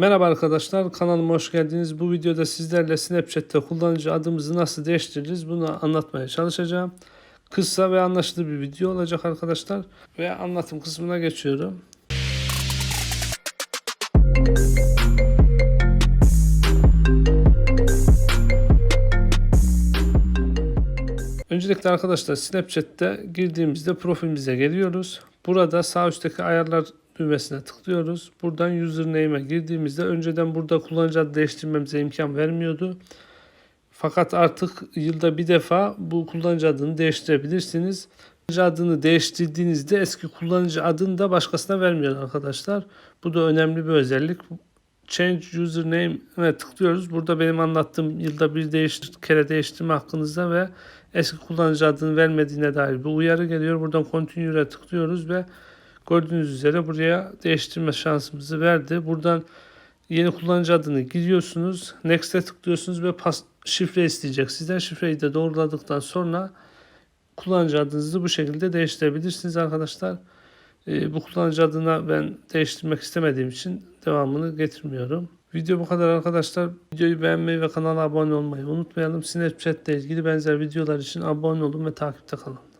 Merhaba arkadaşlar kanalıma hoş geldiniz. Bu videoda sizlerle Snapchat'te kullanıcı adımızı nasıl değiştiririz bunu anlatmaya çalışacağım. Kısa ve anlaşılır bir video olacak arkadaşlar. Ve anlatım kısmına geçiyorum. Öncelikle arkadaşlar Snapchat'te girdiğimizde profilimize geliyoruz. Burada sağ üstteki ayarlar düğmesine tıklıyoruz. Buradan username'e girdiğimizde önceden burada kullanıcı adı değiştirmemize imkan vermiyordu. Fakat artık yılda bir defa bu kullanıcı adını değiştirebilirsiniz. Kullanıcı adını değiştirdiğinizde eski kullanıcı adını da başkasına vermiyor arkadaşlar. Bu da önemli bir özellik. Change username'e tıklıyoruz. Burada benim anlattığım yılda bir değiştir, kere değiştirme hakkınızda ve eski kullanıcı adını vermediğine dair bir uyarı geliyor. Buradan continue'e tıklıyoruz ve gördüğünüz üzere buraya değiştirme şansımızı verdi. Buradan yeni kullanıcı adını giriyorsunuz. Next'e tıklıyorsunuz ve pas, şifre isteyecek sizden. Şifreyi de doğruladıktan sonra kullanıcı adınızı bu şekilde değiştirebilirsiniz arkadaşlar. Ee, bu kullanıcı adına ben değiştirmek istemediğim için devamını getirmiyorum. Video bu kadar arkadaşlar. Videoyu beğenmeyi ve kanala abone olmayı unutmayalım. Snapchat ile ilgili benzer videolar için abone olun ve takipte kalın.